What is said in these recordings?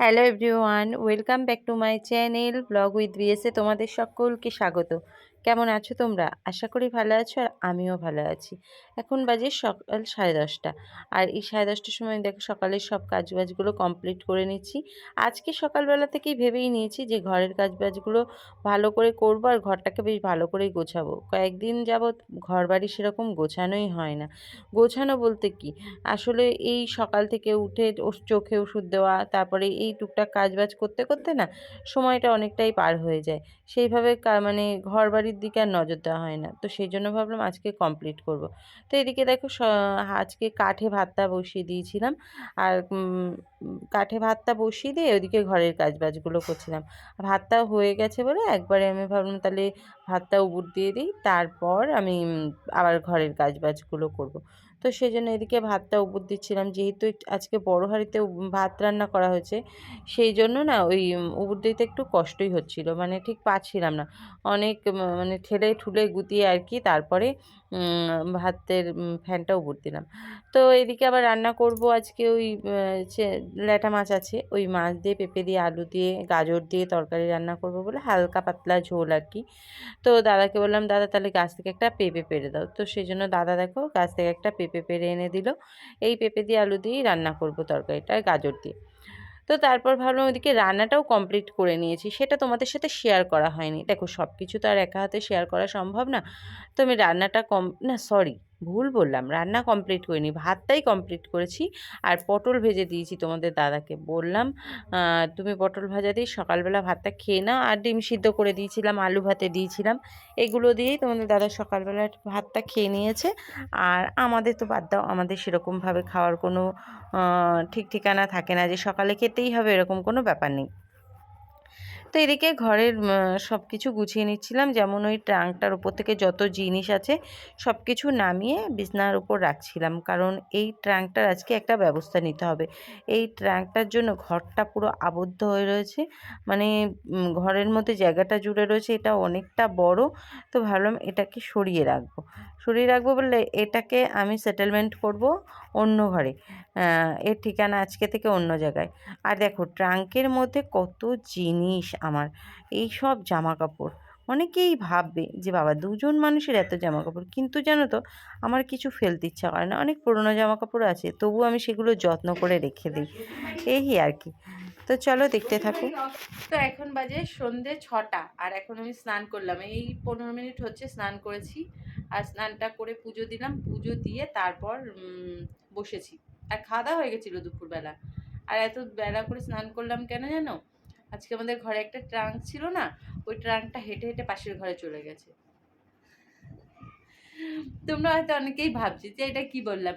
Hello everyone welcome back to my channel vlog with BSA তোমাদের সকলকে স্বাগত। কেমন আছো তোমরা? আশা করি ভালো আছো আর আমিও ভালো আছি। এখন বাজে সকাল সাড়ে দশটা। আর এই সাড়ে দশটার সময় দেখো সকালের সব কাজবাজগুলো কমপ্লিট করে নিচ্ছি। আজকে সকালবেলা থেকেই ভেবেই নিয়েছি যে ঘরের কাজবাজগুলো ভালো করে করব আর ঘরটাকে বেশ ভালো করেই গোছাবো। কয়েকদিন যাবৎ ঘর বাড়ি সেরকম গোছানোই হয় না। গোছানো বলতে কি? আসলে এই সকাল থেকে উঠে চোখে ওষুধ দেওয়া, তারপরে এই টুকটাক কাজবাজ করতে করতে না সময়টা অনেকটাই পার হয়ে যায়। সেইভাবে মানে ঘর বাড়ির দিকে আর নজর দেওয়া হয় না। তো সেই জন্য ভাবলাম আজকে কমপ্লিট করব। তো এদিকে দেখো আজকে কাঠে ভাতটা বসিয়ে দিয়েছিলাম। আর কাঠে ভাতটা বসিয়ে দিয়ে ওদিকে ঘরের কাজবাজগুলো করছিলাম। ভাতটা হয়ে গেছে বলে একবারে আমি ভাবলাম তাহলে ভাতটা উবুর দিয়ে দিই, তারপর আমি আবার ঘরের কাজবাজগুলো করব। তো সেই জন্য এদিকে ভাতটা উবুর দিচ্ছিলাম। যেহেতু আজকে বড় হাঁড়িতে ভাত রান্না করা হয়েছে সেই জন্য না ওই উপর দিতে একটু কষ্টই হচ্ছিল। মানে ঠিক পাচ্ছিলাম না। অনেক মানে ঠেলে ঠুলে গুতিয়ে আর কি, তারপরে ভাতের ফ্যানটা উবুর দিলাম। তো এদিকে আবার রান্না করব আজকে ওই ল্যাটা মাছ আছে, ওই মাছ দিয়ে পেঁপে দিয়ে, আলু দিয়ে, গাজর দিয়ে তরকারি রান্না করব বলে হালকা পাতলা ঝোল আর কি। তো দাদাকে বললাম, দাদা, তাহলে গাছ থেকে একটা পেঁপে পেরে দাও। তো সেই জন্য দাদা দেখো গাছ থেকে একটা পেঁপে পেরে এনে দিল। এই পেঁপে দিয়ে, আলু দিয়েই রান্না করব তরকারিটা গাজর দিয়ে। তো তারপর ভাবলাম ওদিকে রান্নাটাও কমপ্লিট করে নিয়েছি। সেটা তোমাদের সাথে শেয়ার করা হয়নি। দেখো সব কিছু তো আর একা হাতে শেয়ার করা সম্ভব না। তো আমি রান্নাটা কম না সরি ভুল বললাম, রান্না কমপ্লিট করিনি, ভাতটাই কমপ্লিট করেছি আর পটল ভেজে দিয়েছি তোমাদের দাদাকে। বললাম তুমি পটল ভাজা দিয়ে সকালবেলা ভাতটা খেয়ে নাও। আর ডিম সিদ্ধ করে দিয়েছিলাম, আলু ভাতে দিয়েছিলাম। এগুলো দিয়েই তোমাদের দাদা সকালবেলা ভাতটা খেয়ে নিয়েছে। আর আমাদের তো বাদ দাও, আমাদের সেরকমভাবে খাওয়ার কোনো ঠিক ঠিকানা থাকে না যে সকালে খেতেই হবে এরকম কোনো ব্যাপার নেই। তো এদিকে ঘরের সব কিছু গুছিয়ে নিচ্ছিলাম। যেমন ওই ট্রাঙ্কটার উপর থেকে যত জিনিস আছে সব কিছু নামিয়ে বিছনার উপর রাখছিলাম। কারণ এই ট্রাঙ্কটার আজকে একটা ব্যবস্থা নিতে হবে। এই ট্রাঙ্কটার জন্য ঘরটা পুরো আবদ্ধ হয়ে রয়েছে। মানে ঘরের মধ্যে জায়গাটা জুড়ে রয়েছে। এটা অনেকটা বড়। তো ভাবলাম এটাকে সরিয়ে রাখব। সরিয়ে রাখব বললে এটাকে আমি সেটেলমেন্ট করব অন্য ঘরে। এর ঠিকানা আজকে থেকে অন্য জায়গায়। আর দেখো, ট্রাঙ্কের মধ্যে কত জিনিস আমার। এই সব জামা কাপড় অনেকেই ভাববে যে, বাবা, দুজন মানুষের এত জামা কাপড় কিন্তু জানো তো, আমার কিছু ফেলতে ইচ্ছা করে না। অনেক পুরনো জামা কাপড় আছে তবু আমি সেগুলো যত্ন করে রেখে দিই। এই আর কি। তো চলো দেখতে থাকো। তো এখন বাজে সন্ধে ছটা, আর এখন আমি স্নান করলাম। এই পনেরো মিনিট হচ্ছে স্নান করেছি, আর স্নানটা করে পুজো দিলাম। পুজো দিয়ে তারপর বসেছি। আর খাওয়া দাওয়া হয়ে গেছিল দুপুরবেলা। আর এত বেলা করে স্নান করলাম কেন জানো? আজকে আমাদের ঘরে একটা ট্রাঙ্ক ছিল না, ওই ট্রাঙ্কটা হেঁটে হেঁটে পাশের ঘরে চলে গেছে। তোমরা হয়তো অনেকেই ভাবছি যে এটা কি বললাম?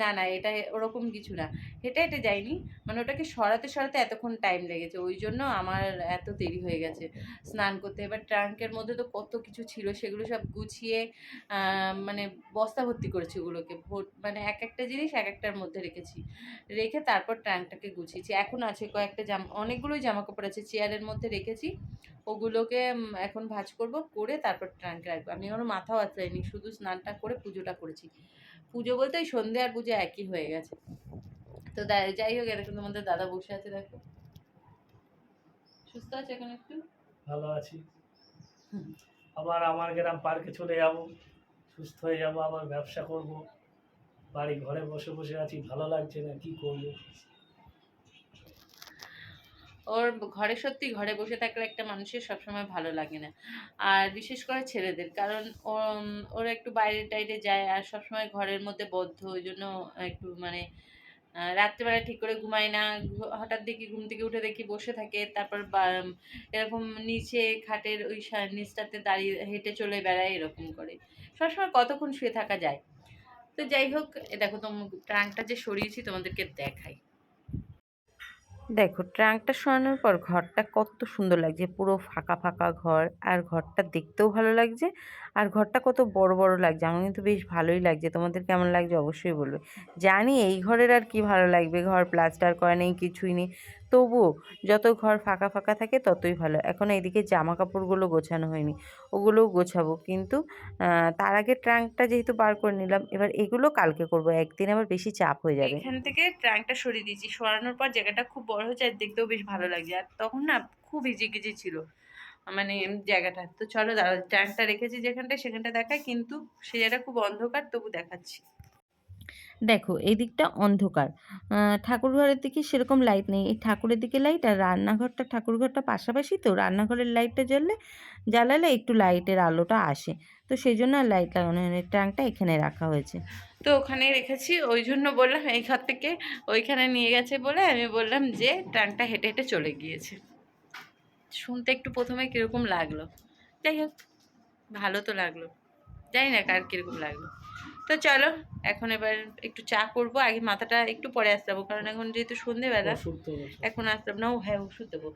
না না, এটা ওরকম কিছু না। হেঁটে হেঁটে যাইনি। মানে ওটাকে সরাতে সরাতে এতক্ষণ টাইম লেগেছে। ওই জন্য আমার এত দেরি হয়ে গেছে স্নান করতে। এবার ট্রাঙ্কের মধ্যে তো কত কিছু ছিল সেগুলো সব গুছিয়ে মানে বস্তা ভর্তি করেছি ওগুলোকে। মানে এক একটা জিনিস এক একটার মধ্যে রেখেছি। রেখে তারপর ট্রাঙ্কটাকে গুছিয়েছি। এখন আছে কয়েকটা জামা, অনেকগুলোই জামা কাপড় আছে চেয়ারের মধ্যে রেখেছি। ওগুলোকে এখন ভাঁজ করব, করে তারপর ট্রাঙ্কে রাখব। আমি ওর মাথাও আঁচড়াইনি, শুধু স্নানটা করে পুজোটা করেছি। পুজো বলতে ওই সন্ধে আর পুজো একই হয়ে গেছে। তো যাই হোক, এরকম তোমাদের দাদা বসে আছে, দেখো। সুস্থ আছে এখন একটু? ভালো আছি। আবার আমার গ্রাম পার্কে চলে যাব। সুস্থ হয়ে যাব, আবার ব্যবসা করব। বাড়ি ঘরে বসে বসে আছি, ভালো লাগছে না, কি করব? ওর ঘরে সত্যি ঘরে বসে থাকলে একটা মানুষের সবসময় ভালো লাগে না। আর বিশেষ করে ছেলেদের, কারণ ওরা একটু বাইরে টাইরে যায় আর সবসময় ঘরের মধ্যে বদ্ধ, ওই জন্য একটু মানে রাত্রেবেলা ঠিক করে ঘুমায় না। হঠাৎ দেখি ঘুম থেকে উঠে দেখি বসে থাকে, তারপর এরকম নিচে খাটের ওই নিচটাতে দাঁড়িয়ে হেঁটে চলে বেড়ায়, এরকম করে। সবসময় কতক্ষণ শুয়ে থাকা যায়? তো যাই হোক দেখো তোম ট্রাঙ্কটা যে সরিয়েছি তোমাদেরকে দেখাই। দেখো, ট্রাঙ্কটা সরানোর পর ঘরটা কত সুন্দর লাগছে। পুরো ফাঁকা ফাঁকা ঘর। আর ঘরটা দেখতেও ভালো লাগছে। আর ঘরটা কত বড় বড় লাগছে। আমার কিন্তু বেশ ভালোই লাগছে। তোমাদের কেমন লাগছে অবশ্যই বলবে। জানি এই ঘরের আর কি ভালো লাগবে। ঘর প্লাস্টার করে নেই, কিছুই নেই। তবুও যত ঘর ফাঁকা ফাঁকা থাকে ততই ভালো। এখন এইদিকে জামা কাপড়গুলো গোছানো হয়নি, ওগুলোও গোছাবো। কিন্তু তার আগে ট্রাঙ্কটা যেহেতু বার করে নিলাম, এবার এগুলো কালকে করব, একদিন আবার বেশি চাপ হয়ে যাবে। এখান থেকে ট্রাঙ্কটা সরিয়ে দিয়েছি। সরানোর পর জায়গাটা খুব বড় হয়েছে আর দেখতেও বেশ ভালো লাগছে আর তখন না খুব ইজি গিজি ছিল মানে জায়গাটা। তো চলো দাঁড়াও ট্যাঙ্কটা রেখেছি যেখানটা সেখানটা দেখায় কিন্তু সে জায়গাটা খুব অন্ধকার, তবু দেখাচ্ছি। দেখো, এই দিকটা অন্ধকার। ঠাকুর ঘরের দিকে সেরকম লাইট নেই। এই ঠাকুরের দিকে লাইট আর রান্নাঘরটা ঠাকুর ঘরটা পাশাপাশি তো রান্নাঘরের লাইটটা জ্বললে, জ্বালালে একটু লাইটের আলোটা আসে। তো সেই জন্য আর লাইট লাগানো হয়নি ট্যাঙ্কটা এখানে রাখা হয়েছে। তো ওখানে রেখেছি, ওই জন্য বললাম এই ঘর থেকে ওইখানে নিয়ে গেছে বলে আমি বললাম যে ট্যাঙ্কটা হেঁটে হেঁটে চলে গিয়েছে। শুনতে একটু প্রথমে কীরকম লাগল। যাই হোক, ভালো তো লাগল। জানি না কার কীরকম লাগল। তো চলো এখন এবার একটু চা করব। আগে মাথাটা একটু পরে আসতে কারণ এখন যেহেতু সন্ধেবেলা। এখন আসলাম না। ও হ্যাঁ ওষুধ দেবো।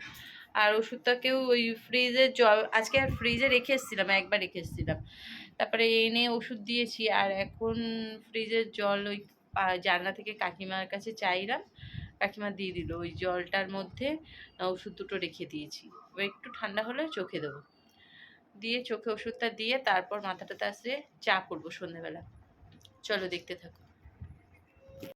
আর ওষুধটাকেও ওই ফ্রিজে জল আজকে আর ফ্রিজে রেখে এসেছিলাম একবার রেখে এসেছিলাম। তারপরে এনে ওষুধ দিয়েছি আর এখন ফ্রিজের জল ওই জানলা থেকে কাকিমার কাছে চাইলাম। কাকিমা দিয়ে দিল ওই জলটার মধ্যে ওষুধ দুটো রেখে দিয়েছি। এবার একটু ঠান্ডা হলে চোখে দেবো। দিয়ে চোখে ওষুধটা দিয়ে তারপর মাথাটাতে আসলে চা করব সন্ধ্যেবেলা চলো দেখতে থাকো।